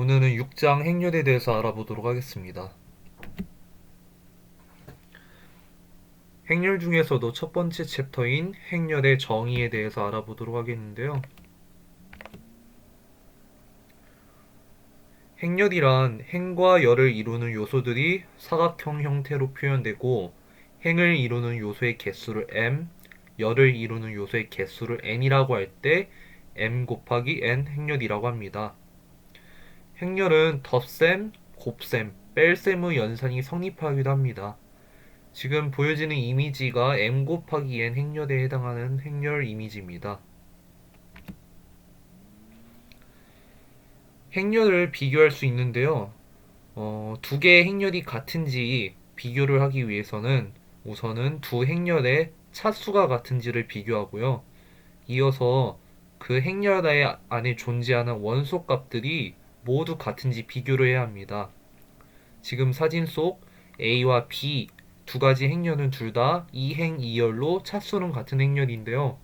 오늘은 6장 행렬에 대해서 알아보도록 하겠습니다. 행렬 중에서도 첫 번째 챕터인 행렬의 정의에 대해서 알아보도록 하겠는데요. 행렬이란 행과 열을 이루는 요소들이 사각형 형태로 표현되고 행을 이루는 요소의 개수를 m, 열을 이루는 요소의 개수를 n이라고 할 때 m 곱하기 n 행렬이라고 합니다. 행렬은 덧셈, 곱셈, 뺄셈의 연산이 성립하기도 합니다. 지금 보여지는 이미지가 m 곱하기 n 행렬에 해당하는 행렬 이미지입니다. 행렬을 비교할 수 있는데요. 어, 두 개의 행렬이 같은지 비교를 하기 위해서는 우선은 두 행렬의 차수가 같은지를 비교하고요. 이어서 그 행렬 안에 존재하는 원소 값들이 모두 같은지 비교를 해야 합니다. 지금 사진 속 A와 B 두 가지 행렬은 둘 다 이행 이열로 차수는 같은 행렬인데요.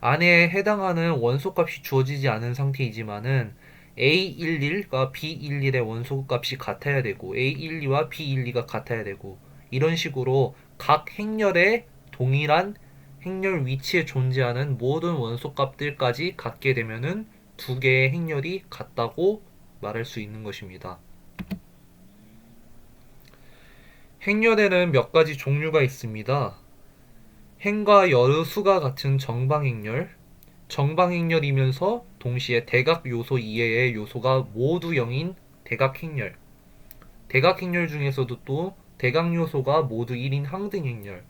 안에 해당하는 원소 값이 주어지지 않은 상태이지만은 A11과 B11의 원소 값이 같아야 되고 A12와 B12가 같아야 되고 이런 식으로 각 행렬의 동일한 행렬 위치에 존재하는 모든 원소 값들까지 같게 되면은 두 개의 행렬이 같다고 말할 수 있는 것입니다. 행렬에는 몇 가지 종류가 있습니다. 행과 열의 수가 같은 정방행렬, 정방행렬이면서 동시에 대각 요소 이외의 요소가 모두 0인 대각행렬, 대각행렬 중에서도 또 대각 요소가 모두 1인 항등행렬,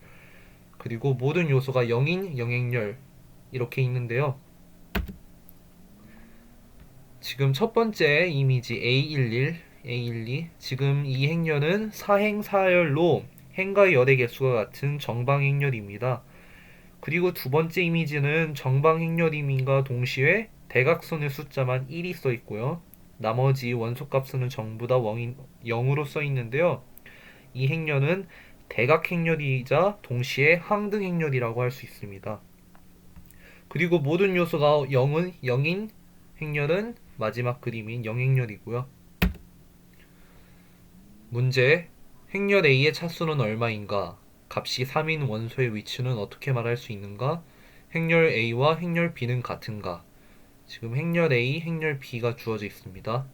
그리고 모든 요소가 0인 영행렬 이렇게 있는데요. 지금 첫 번째 이미지 A11, A12 지금 이 행렬은 사행 사열로 행과 열의 개수가 같은 정방행렬입니다. 그리고 두 번째 이미지는 정방행렬임과 동시에 대각선의 숫자만 1이 써 있고요. 나머지 원소값은 전부 다 0으로 써 있는데요. 이 행렬은 대각행렬이자 동시에 항등행렬이라고 할 수 있습니다. 그리고 모든 요소가 0은 0인 행렬은 마지막 그림인 영행렬이고요. 문제 행렬 A의 차수는 얼마인가? 값이 3인 원소의 위치는 어떻게 말할 수 있는가? 행렬 A와 행렬 B는 같은가? 지금 행렬 A, 행렬 B가 주어져 있습니다.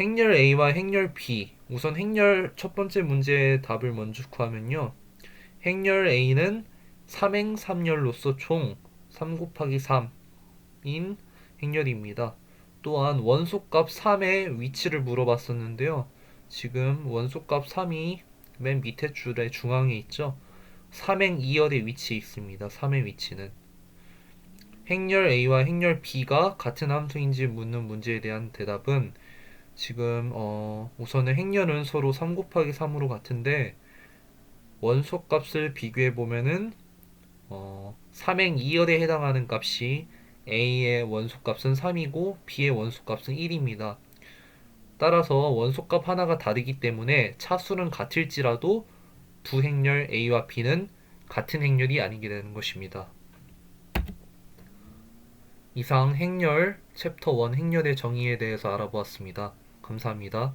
행렬 A와 행렬 B 우선 행렬 첫 번째 문제의 답을 먼저 구하면요. 행렬 A는 3행 3열로서 총3 곱하기 3 인 행렬입니다. 또한 원소값 3의 위치를 물어봤었는데요. 지금 원소값 3이 맨 밑에 줄의 중앙에 있죠. 3행 2열의 위치에 있습니다. 3의 위치는. 행렬 A와 행렬 B가 같은 함수인지 묻는 문제에 대한 대답은 지금 어 우선은 행렬은 서로 3 곱하기 3으로 같은데 원소 값을 비교해 보면은 어 3행 2열에 해당하는 값이 A의 원소값은 3이고 B의 원소값은 1입니다. 따라서 원소값 하나가 다르기 때문에 차수는 같을지라도 두 행렬 A와 B는 같은 행렬이 아니게 되는 것입니다. 이상 행렬 챕터 1 행렬의 정의에 대해서 알아보았습니다. 감사합니다.